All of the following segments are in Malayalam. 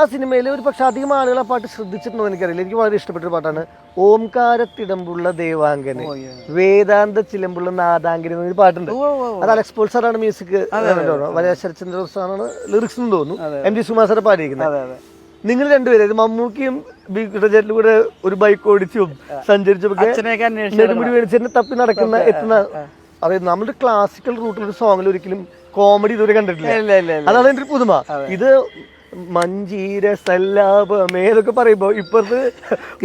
ആ സിനിമയിൽ ഒരു പക്ഷെ അധികം ആളുകൾ ആ പാട്ട് ശ്രദ്ധിച്ചിട്ടുണ്ടോ എനിക്കറിയില്ല. എനിക്ക് വളരെ ഇഷ്ടപ്പെട്ട ഒരു പാട്ടാണ് ഓംകാരത്തിടമ്പുള്ള ദേവാംഗന് വേദാന്ത ചിലമ്പുള്ള നാദാംഗന് എന്നൊരു പാട്ടുണ്ട്. അത് അലക്സ് പോൾ സാറാണ് മ്യൂസിക് വലിയ ശരത്ചന്ദ്ര സാറാണ് ലിറിക്സ് എന്ന് തോന്നുന്നു. എം ജി സുമാർ സാറ് പാടിയിരിക്കുന്നത്. നിങ്ങൾ രണ്ടുപേരും മമ്മൂക്കിയും ബിജേറ്റിലും കൂടെ ഒരു ബൈക്ക് ഓടിച്ചും സഞ്ചരിച്ചും ഒക്കെ തപ്പി നടക്കുന്ന എത്തുന്ന അതായത് നമ്മുടെ ക്ലാസിക്കൽ റൂട്ടിൽ ഒരു സോങ്ങിൽ ഒരിക്കലും കോമഡി ഇതുവരെ കണ്ടിട്ടില്ല. അതാണ് എന്റെ ഒരു പുതുമ. ഇത് മഞ്ചീര സല്ലാപമേ എന്നൊക്കെ പറയുമ്പോ ഇപ്പുറത്ത്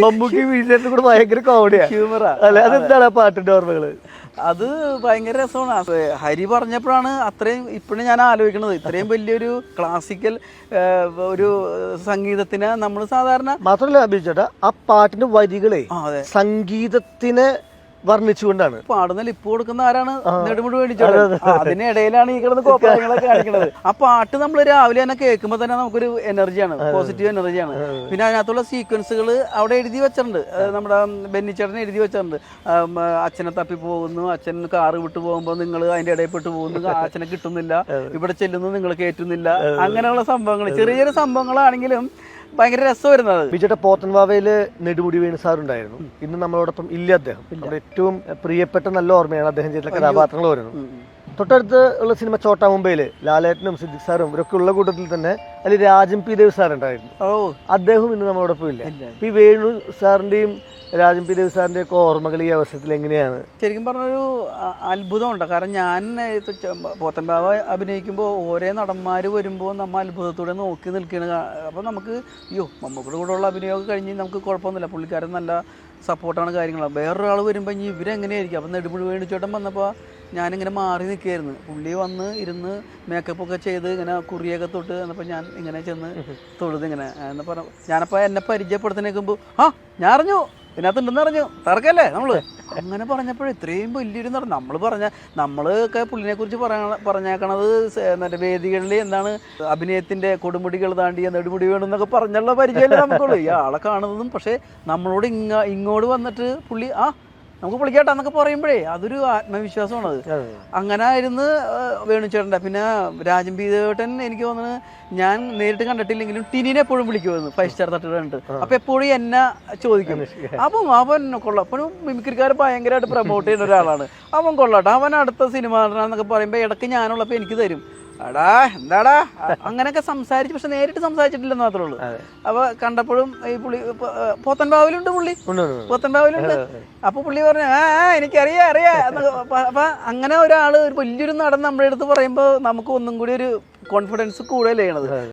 മമ്മൂക്കി വിജയത്തിന്റെ കൂടെ ഭയങ്കര കോമഡിയാ ഹ്യൂമറാ അല്ലെ അതെന്താണ് ആ പാട്ടിന്റെ ഓർമ്മകൾ? അത് ഭയങ്കര രസമാണ്. ഹരി പറഞ്ഞപ്പോഴാണ് അത്രയും ഇപ്പോഴും ഞാൻ ആലോചിക്കുന്നത്. ഇത്രയും വലിയൊരു ക്ലാസിക്കൽ ഒരു സംഗീതത്തിന് നമ്മൾ സാധാരണ മാത്രമല്ല ആ പാട്ടിന്റെ വരികളെ സംഗീതത്തിനെ വർണിച്ചുകൊണ്ടാണ്. പാടുന്ന ലിപ്പ് കൊടുക്കുന്ന ആരാണ്? നെടുമുടി മേടിച്ചത് അതിനിടയിലാണ് ഈ കിടന്ന് കോപ്പങ്ങളൊക്കെ കാണിക്കുന്നത് ആ പാട്ട് നമ്മൾ രാവിലെ തന്നെ കേൾക്കുമ്പോൾ തന്നെ നമുക്കൊരു എനർജിയാണ് പോസിറ്റീവ് എനർജിയാണ്. പിന്നെ അതിനകത്തുള്ള സീക്വൻസുകൾ അവിടെ എഴുതി വെച്ചിട്ടുണ്ട്. നമ്മുടെ ബെന്നിച്ചേട്ടൻ എഴുതി വെച്ചിട്ടുണ്ട്. അച്ഛനെ തപ്പി പോകുന്നു അച്ഛൻ കാറ് വിട്ടു പോകുമ്പോൾ നിങ്ങൾ അതിന്റെ ഇടയിൽ പെട്ട് പോകുന്നു അച്ഛനെ കിട്ടുന്നില്ല ഇവിടെ ചെല്ലുന്നു നിങ്ങൾ കയറ്റുന്നില്ല അങ്ങനെയുള്ള സംഭവങ്ങൾ ചെറിയ ചെറിയ സംഭവങ്ങളാണെങ്കിലും ഭയങ്കര രസമായിരുന്നത് വരുന്നത് ബിജേട്ട പോത്തൻവാവയിൽ നെടുമുടി വേണു സാർ ഉണ്ടായിരുന്നു ഇന്ന് നമ്മളോടൊപ്പം ഇല്ല അദ്ദേഹം. നമ്മുടെ ഏറ്റവും പ്രിയപ്പെട്ട നല്ല ഓർമ്മയാണ് അദ്ദേഹം ചെയ്തിട്ടുള്ള കഥാപാത്രങ്ങൾ വരുന്നത്. തൊട്ടടുത്ത് ഉള്ള സിനിമ ചോട്ടാ മുംബൈയിൽ ലാലേട്ടനും സിദ്ദിഖ് സാറും ഇവരൊക്കെ ഉള്ള കൂട്ടത്തിൽ തന്നെ അതിൽ രാജൻ പി ദേവ് സാർ ഉണ്ടായിരുന്നു ഓ. അദ്ദേഹം ഇന്ന് നമ്മളോടൊപ്പം ഇല്ല. പി വേണു സാറിന്റെയും രാജൻ പി ദേവ് സാറിന്റെ ഒക്കെ ഓർമ്മകൾ ഈ അവസരത്തിൽ എങ്ങനെയാണ്? ശരിക്കും പറഞ്ഞൊരു അത്ഭുതമുണ്ട്. കാരണം ഞാൻ പോത്തൻ പോത്തൻപാവ അഭിനയിക്കുമ്പോൾ ഓരോ നടന്മാർ വരുമ്പോൾ നമ്മൾ അത്ഭുതത്തോടെ നോക്കി നിൽക്കുകയാണ് അപ്പോൾ നമുക്ക് അയ്യോ നമ്മുടെ കൂടെ ഉള്ള അഭിനയമൊക്കെ കഴിഞ്ഞ് നമുക്ക് കുഴപ്പമൊന്നുമില്ല. പുള്ളിക്കാരൻ നല്ല സപ്പോർട്ടാണ് കാര്യങ്ങളാണ്. വേറൊരാൾ വരുമ്പോൾ ഇനി ഇവരെങ്ങനെയായിരിക്കും? അപ്പം നെടുമുടി വേണിച്ചോട്ടം വന്നപ്പോൾ ഞാനിങ്ങനെ മാറി നിൽക്കുകയായിരുന്നു. പുള്ളി വന്ന് ഇരുന്ന് മേക്കപ്പ് ഒക്കെ ചെയ്ത് ഇങ്ങനെ കുറിയൊക്കെ തൊട്ട് എന്നപ്പോൾ ഞാൻ ഇങ്ങനെ ചെന്ന് തൊഴുത് ഇങ്ങനെ എന്ന് പറഞ്ഞു ഞാനപ്പോൾ എന്നെ പരിചയപ്പെടുത്തുന്നേക്കുമ്പോൾ ആ ഞാൻ അറിഞ്ഞു. ഇതിനകത്തുണ്ടെന്ന് അറിഞ്ഞു. തറക്കല്ലേ നമ്മൾ അങ്ങനെ പറഞ്ഞപ്പോൾ ഇത്രയും വലിയൊരു നടന്നു നമ്മൾ പറഞ്ഞ നമ്മളൊക്കെ പുള്ളിനെ കുറിച്ച് പറഞ്ഞേക്കണത് മറ്റേ വേദികളിൽ എന്താണ് അഭിനയത്തിന്റെ കൊടുമുടികൾ താണ്ടി നെടുമുടി വേണമെന്നൊക്കെ പറഞ്ഞുള്ള പരിചയമല്ലേ നമുക്കുള്ളൂ. ആളെ കാണുന്നതും പക്ഷേ നമ്മളോട് ഇങ്ങ ഇങ്ങോട്ട് വന്നിട്ട് പുള്ളി ആ നമുക്ക് വിളിക്കാട്ടെ എന്നൊക്കെ പറയുമ്പോഴേ അതൊരു ആത്മവിശ്വാസമാണ് അത് അങ്ങനെ ആയിരുന്നു വേണുചേട്ടന്റെ. പിന്നെ രാജൻ പീതേട്ടൻ എനിക്ക് തോന്നുന്നത് ഞാൻ നേരിട്ട് കണ്ടിട്ടില്ലെങ്കിലും ടിനിനെ എപ്പോഴും വിളിക്കുമായിരുന്നു ഫൈവ് സ്റ്റാർ തട്ടുക കണ്ടിട്ട്. അപ്പൊ എപ്പോഴും എന്നെ ചോദിക്കും അപ്പം അവൻ കൊള്ളാം. അപ്പോഴും മിമിക്രിക്കാർ ഭയങ്കരമായിട്ട് പ്രൊമോട്ട് ചെയ്യുന്ന ഒരാളാണ്. അവൻ കൊള്ളാട്ടെ അവൻ അടുത്ത സിനിമ എന്നൊക്കെ പറയുമ്പോൾ ഇടയ്ക്ക് ഞാനുള്ളപ്പോൾ എനിക്ക് തരും. എടാ എന്താടാ? അങ്ങനെയൊക്കെ സംസാരിച്ചു പക്ഷെ നേരിട്ട് സംസാരിച്ചിട്ടില്ലെന്ന് മാത്രമേ ഉള്ളൂ. അപ്പൊ കണ്ടപ്പോഴും ഈ പുള്ളി പോത്തൻപാവിലുണ്ട് പുള്ളി. പോത്തൻപാവിലുണ്ട് അപ്പൊ പുള്ളി പറഞ്ഞു ആ എനിക്കറിയാ അറിയാം. അപ്പൊ അങ്ങനെ ഒരാൾ ഒരു വലിയൊരു നടൻ നമ്മുടെ അടുത്ത് പറയുമ്പോൾ നമുക്ക് ഒന്നും കൂടി ഒരു കോൺഫിഡൻസ് കൂടുതൽ ചെയ്യണത്.